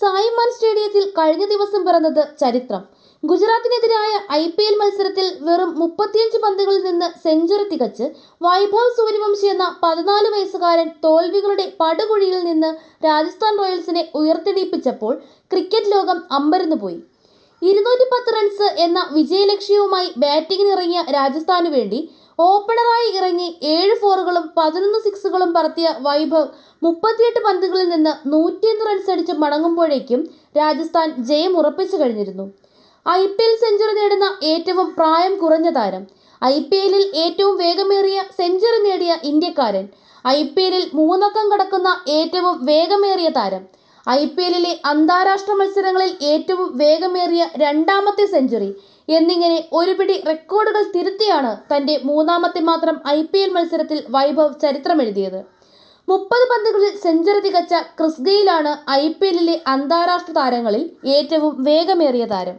സായിമാൻ സ്റ്റേഡിയത്തിൽ കഴിഞ്ഞ ദിവസം പിറന്നത് ചരിത്രം. ഗുജറാത്തിനെതിരായ ഐ പി എൽ മത്സരത്തിൽ വെറും മുപ്പത്തിയഞ്ച് പന്തുകളിൽ നിന്ന് സെഞ്ചുറി തികച്ച് വൈഭവ് സൂര്യവംശി എന്ന പതിനാല് വയസ്സുകാരൻ തോൽവികളുടെ പടുകുഴിയിൽ നിന്ന് രാജസ്ഥാൻ റോയൽസിനെ ഉയർത്തെണീപ്പിച്ചപ്പോൾ ക്രിക്കറ്റ് ലോകം അമ്പരന്നുപോയി ഇരുന്നൂറ്റി പത്ത് റൺസ് എന്ന വിജയലക്ഷ്യവുമായി ബാറ്റിംഗിനിറങ്ങിയ രാജസ്ഥാനു വേണ്ടി ഓപ്പണറായി ഇറങ്ങി ഏഴ് ഫോറുകളും പതിനൊന്ന് സിക്സുകളും പറത്തിയ വൈഭവ് മുപ്പത്തിയെട്ട് പന്തുകളിൽ നിന്ന് നൂറ്റിയൊന്ന് റൺസ് അടിച്ച് മടങ്ങുമ്പോഴേക്കും രാജസ്ഥാൻ ജയം ഉറപ്പിച്ചു കഴിഞ്ഞിരുന്നു. ഐ പി എൽ സെഞ്ചുറി നേടുന്ന ഏറ്റവും പ്രായം കുറഞ്ഞ താരം. ഐ പി എല്ലിൽ ഏറ്റവും വേഗമേറിയ സെഞ്ചുറി നേടിയ ഇന്ത്യക്കാരൻ. ഐ പി എല്ലിൽ മൂന്നക്കം കടക്കുന്ന ഏറ്റവും വേഗമേറിയ താരം. ഐ പി എല്ലിലെ അന്താരാഷ്ട്ര മത്സരങ്ങളിൽ ഏറ്റവും വേഗമേറിയ രണ്ടാമത്തെ സെഞ്ചുറി. എന്നിങ്ങനെ ഒരുപിടി റെക്കോർഡുകൾ തിരുത്തിയാണ് തന്റെ മൂന്നാമത്തെ മാത്രം ഐ പി എൽ മത്സരത്തിൽ വൈഭവ് ചരിത്രമെഴുതിയത്. മുപ്പത് പന്തുകളിൽ സെഞ്ചുറി തികച്ച ക്രിസ് ഗെയിലാണ് ഐ പി എല്ലിലെ അന്താരാഷ്ട്ര താരങ്ങളിൽ ഏറ്റവും വേഗമേറിയ താരം.